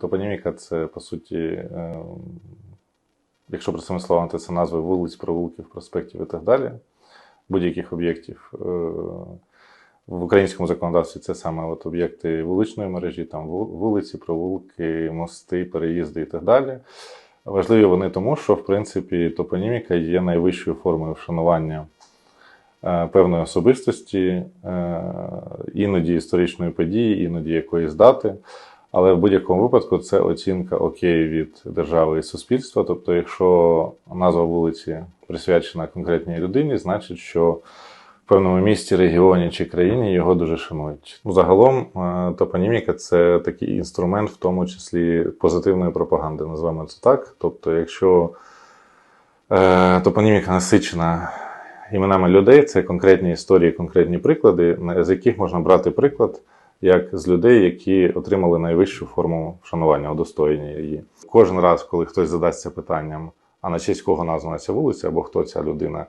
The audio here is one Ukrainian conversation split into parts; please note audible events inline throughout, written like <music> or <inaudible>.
Топоніміка це по суті, е, якщо простими словами, то це назви вулиць, провулків, проспектів і так далі, будь-яких об'єктів. Е, В українському законодавстві це саме от об'єкти вуличної мережі, там вулиці, провулки, мости, переїзди і так далі. Важливі вони тому, що в принципі топоніміка є найвищою формою вшанування е, певної особистості, іноді історичної події, іноді якоїсь дати. Але в будь-якому випадку це оцінка окей від держави і суспільства. Тобто, якщо назва вулиці присвячена конкретній людині, значить, що в певному місті, регіоні чи країні його дуже шанують. Ну, загалом, е, топоніміка це такий інструмент, в тому числі позитивної пропаганди, називаємо це так. Тобто, якщо е, топоніміка насичена іменами людей, це конкретні історії, конкретні приклади, з яких можна брати приклад як з людей, які отримали найвищу форму вшанування, удостоєння її. Кожен раз, коли хтось задасться питанням, а на честь кого названа ця вулиця, або хто ця людина,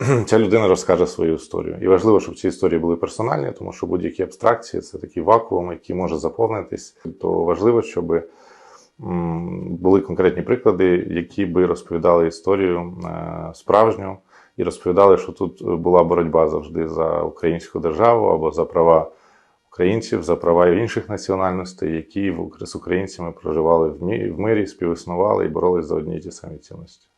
<clears throat> ця людина розкаже свою історію. І важливо, щоб ці історії були персональні, тому що будь-які абстракції це такий вакуум, який може заповнитись. То важливо, щоб були конкретні приклади, які би розповідали історію е, справжню і розповідали, що тут була боротьба завжди за українську державу або за права українців, за права інших національностей, які з українцями проживали в мирі, співіснували і боролись за одні й ті самі цінності.